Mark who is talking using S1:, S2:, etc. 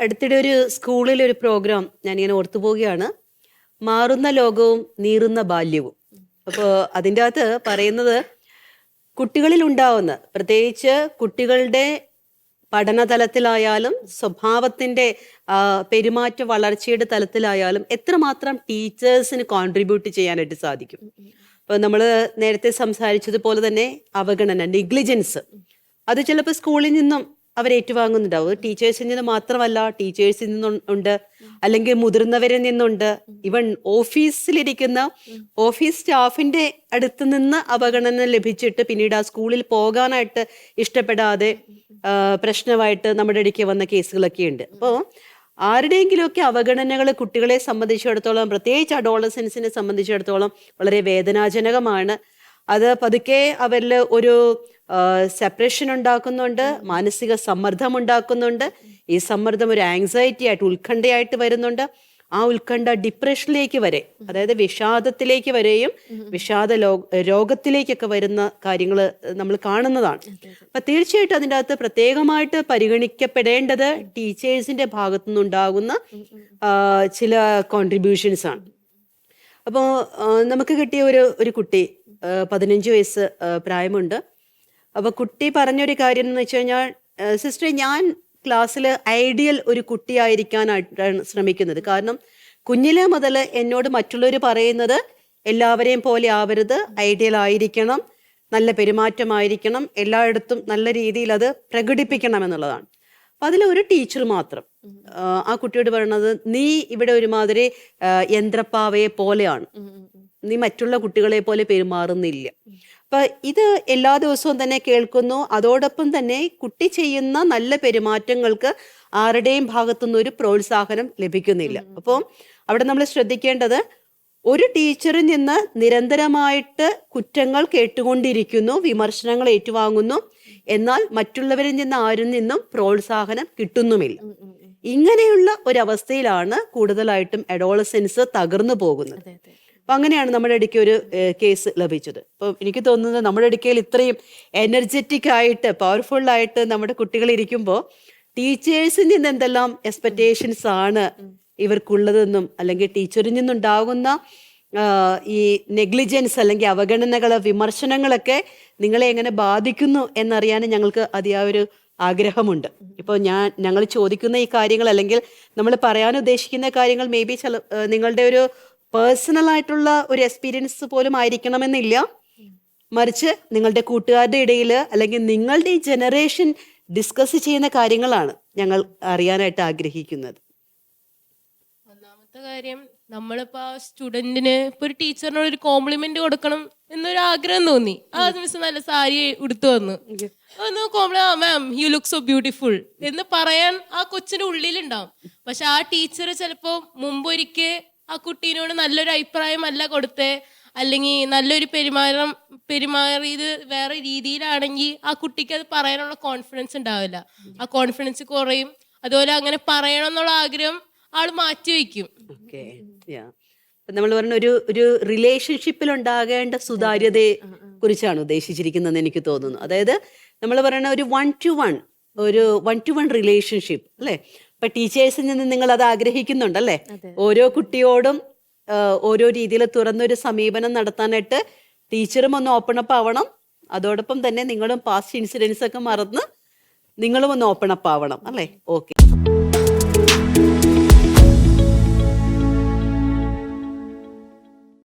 S1: അടുത്തിടെ ഒരു സ്കൂളിൽ ഒരു പ്രോഗ്രാം ഞാനിങ്ങനെ ഓർത്തു പോവുകയാണ്. മാറുന്ന ലോകവും നീറുന്ന ബാല്യവും. അപ്പോൾ അതിന്റെ അകത്ത് പറയുന്നത് കുട്ടികളിൽ ഉണ്ടാവുന്ന പ്രത്യേകിച്ച് കുട്ടികളുടെ പഠനതലത്തിലായാലും സ്വഭാവത്തിന്റെ പെരുമാറ്റ വളർച്ചയുടെ തലത്തിലായാലും എത്രമാത്രം ടീച്ചേഴ്സിന് കോൺട്രിബ്യൂട്ട് ചെയ്യാനായിട്ട് സാധിക്കും. അപ്പോൾ നമ്മൾ നേരത്തെ സംസാരിച്ചതുപോലെ തന്നെ അവഗണന നെഗ്ലിജൻസ്. അത് ചിലപ്പോൾ സ്കൂളിൽ നിന്നും അവർ ഏറ്റുവാങ്ങുന്നുണ്ടാവും ടീച്ചേഴ്സിൽ നിന്ന് മാത്രമല്ല ടീച്ചേഴ്സിൽ നിന്നുണ്ട് അല്ലെങ്കിൽ മുതിർന്നവരിൽ നിന്നുണ്ട്. ഇവൺ ഓഫീസിലിരിക്കുന്ന ഓഫീസ് സ്റ്റാഫിന്റെ അടുത്ത് നിന്ന് അവഗണന ലഭിച്ചിട്ട് പിന്നീട് ആ സ്കൂളിൽ പോകാനായിട്ട് ഇഷ്ടപ്പെടാതെ പ്രശ്നമായിട്ട് നമ്മുടെ ഇടയ്ക്ക് വന്ന കേസുകളൊക്കെ ഉണ്ട്. അപ്പോൾ ആരുടെയെങ്കിലുമൊക്കെ അവഗണനകൾ കുട്ടികളെ സംബന്ധിച്ചിടത്തോളം പ്രത്യേകിച്ച് അഡോളസൻസിനെ സംബന്ധിച്ചിടത്തോളം വളരെ വേദനാജനകമാണ്. അത് പതുക്കെ അവരിൽ ഒരു സെപ്പറേഷൻ ഉണ്ടാക്കുന്നുണ്ട് മാനസിക സമ്മർദ്ദം ഉണ്ടാക്കുന്നുണ്ട്. ഈ സമ്മർദ്ദം ഒരു ആങ്സൈറ്റി ആയിട്ട് ഉത്കണ്ഠയായിട്ട് വരുന്നുണ്ട്. ആ ഉത്കണ്ഠ ഡിപ്രഷനിലേക്ക് വരെ അതായത് വിഷാദത്തിലേക്ക് വരെയും വിഷാദ രോഗത്തിലേക്കൊക്കെ വരുന്ന കാര്യങ്ങൾ നമ്മൾ കാണുന്നതാണ്. അപ്പൊ തീർച്ചയായിട്ടും അതിന്റെ അകത്ത് പ്രത്യേകമായിട്ട് പരിഗണിക്കപ്പെടേണ്ടത് ടീച്ചേഴ്സിന്റെ ഭാഗത്തു നിന്നുണ്ടാകുന്ന ചില കോൺട്രിബ്യൂഷൻസ് ആണ്. അപ്പോൾ നമുക്ക് കിട്ടിയ ഒരു ഒരു കുട്ടി പതിനഞ്ച് വയസ്സ് പ്രായമുണ്ട്. അപ്പോൾ കുട്ടി പറഞ്ഞൊരു കാര്യം എന്ന് വെച്ച് കഴിഞ്ഞാൽ സിസ്റ്റർ ഞാൻ ക്ലാസ്സിൽ ഐഡിയൽ ഒരു കുട്ടിയായിരിക്കാനായിട്ടാണ് ശ്രമിക്കുന്നത്. കാരണം കുഞ്ഞിലെ മുതൽ എന്നോട് മറ്റുള്ളവർ പറയുന്നത് എല്ലാവരെയും പോലെ ആവരുത് ഐഡിയൽ ആയിരിക്കണം നല്ല പെരുമാറ്റമായിരിക്കണം എല്ലായിടത്തും നല്ല രീതിയിൽ അത് പ്രകടിപ്പിക്കണം എന്നുള്ളതാണ്. അപ്പം അതിൽ ഒരു ടീച്ചർ മാത്രം. ആ, കുട്ടിയോട് പറയണത് നീ ഇവിടെ ഒരുമാതിരി യന്ത്രപ്പാവയെ പോലെയാണ്. നീ മറ്റുള്ള കുട്ടികളെ പോലെ പെരുമാറുന്നില്ല. അപ്പൊ ഇത് എല്ലാ ദിവസവും തന്നെ കേൾക്കുന്നു. അതോടൊപ്പം തന്നെ കുട്ടി ചെയ്യുന്ന നല്ല പെരുമാറ്റങ്ങൾക്ക് ആരുടെയും ഭാഗത്തുനിന്ന് ഒരു പ്രോത്സാഹനം ലഭിക്കുന്നില്ല. അപ്പോൾ അവിടെ നമ്മൾ ശ്രദ്ധിക്കേണ്ടത് ഒരു ടീച്ചറിൽ നിന്ന് നിരന്തരമായിട്ട് കുറ്റങ്ങൾ കേട്ടുകൊണ്ടിരിക്കുന്നു വിമർശനങ്ങൾ ഏറ്റുവാങ്ങുന്നു. എന്നാൽ മറ്റുള്ളവരിൽ നിന്ന് ആരിൽ നിന്നും പ്രോത്സാഹനം കിട്ടുന്നുമില്ല. ഇങ്ങനെയുള്ള ഒരവസ്ഥയിലാണ് കൂടുതലായിട്ടും അഡോളസെൻസ് തകർന്നു പോകുന്നത്. അപ്പൊ അങ്ങനെയാണ് നമ്മുടെ ഇടയ്ക്ക് ഒരു കേസ് ലഭിച്ചത്. അപ്പോൾ എനിക്ക് തോന്നുന്നത് നമ്മുടെ ഇടയ്ക്കയിൽ ഇത്രയും എനർജറ്റിക് ആയിട്ട് പവർഫുൾ ആയിട്ട് നമ്മുടെ കുട്ടികൾ ഇരിക്കുമ്പോൾ ടീച്ചേഴ്സിൽ നിന്ന് എന്തെല്ലാം എക്സ്പെക്റ്റേഷൻസ് ആണ് ഇവർക്കുള്ളതെന്നും അല്ലെങ്കിൽ ടീച്ചറിൽ നിന്നുണ്ടാകുന്ന ഈ നെഗ്ലിജൻസ് അല്ലെങ്കിൽ അവഗണനകൾ വിമർശനങ്ങളൊക്കെ നിങ്ങളെ എങ്ങനെ ബാധിക്കുന്നു എന്നറിയാൻ ഞങ്ങൾക്ക് അതിയായ ഒരു ആഗ്രഹമുണ്ട്. ഇപ്പോൾ ഞാൻ ഞങ്ങൾ ചോദിക്കുന്ന ഈ കാര്യങ്ങൾ അല്ലെങ്കിൽ നമ്മൾ പറയാൻ ഉദ്ദേശിക്കുന്ന കാര്യങ്ങൾ മേ ബി ചില നിങ്ങളുടെ ഒരു പേഴ്സണൽ ആയിട്ടുള്ള ഒരു എക്സ്പീരിയൻസ് പോലും ആയിരിക്കണമെന്നില്ല. മറിച്ച് നിങ്ങളുടെ കൂട്ടുകാരുടെ ഇടയിൽ അല്ലെങ്കിൽ നിങ്ങളുടെ ഈ ജനറേഷൻ ഡിസ്കസ് ചെയ്യുന്ന കാര്യങ്ങളാണ് ഞങ്ങൾ അറിയാനായിട്ട് ആഗ്രഹിക്കുന്നത്.
S2: ഒന്നാമത്തെ കാര്യം നമ്മളിപ്പോ ആ സ്റ്റുഡന്റിന് ഇപ്പൊ ഒരു ടീച്ചറിനോട് ഒരു കോംപ്ലിമെന്റ് കൊടുക്കണം എന്നൊരു ആഗ്രഹം തോന്നി. ആ മിസ് നല്ല സാരി ഉടുത്തു വന്നു. ഒന്ന് compliment ma'am you look so beautiful എന്ന് പറയാൻ ആ കൊച്ചിന്റെ ഉള്ളിലുണ്ടാവും. പക്ഷെ ആ ടീച്ചർ ചിലപ്പോ മുമ്പൊരിക്കൽ ആ കുട്ടീനോട് നല്ലൊരു അഭിപ്രായം അല്ല കൊടുത്തേ. അല്ലെങ്കിൽ നല്ലൊരു പെരുമാറ്റം പെരുമാറിയത് വേറെ രീതിയിലാണെങ്കിൽ ആ കുട്ടിക്ക് അത് പറയാനുള്ള കോൺഫിഡൻസ് ഉണ്ടാവില്ല. ആ കോൺഫിഡൻസ് കുറയും. അതുപോലെ അങ്ങനെ പറയണം എന്നുള്ള ആഗ്രഹം ആൾ മാറ്റി വെക്കും
S1: നമ്മൾ പറഞ്ഞ ഒരു ഒരു റിലേഷൻഷിപ്പിൽ ഉണ്ടാകേണ്ട സുതാര്യതയെ കുറിച്ചാണ് ഉദ്ദേശിച്ചിരിക്കുന്നത് എനിക്ക് തോന്നുന്നു. അതായത് നമ്മൾ പറയുന്ന ഒരു വൺ ടു വൺ ഒരു വൺ ടു വൺ റിലേഷൻഷിപ്പ് അല്ലേ? ഇപ്പൊ ടീച്ചേഴ്സിൽ നിന്ന് നിങ്ങൾ അത്. ആഗ്രഹിക്കുന്നുണ്ടല്ലേ ഓരോ കുട്ടിയോടും ഓരോ രീതിയിൽ തുറന്നൊരു സമീപനം നടത്താനായിട്ട് ടീച്ചറും ഒന്ന് ഓപ്പൺ അപ്പ് ആവണം. അതോടൊപ്പം തന്നെ നിങ്ങളും പാസ്റ്റ് ഇൻസിഡൻസ് ഒക്കെ മറന്ന് നിങ്ങളും ഒന്ന് ഓപ്പൺ അപ്പ് ആവണം. അല്ലേ? ഓക്കെ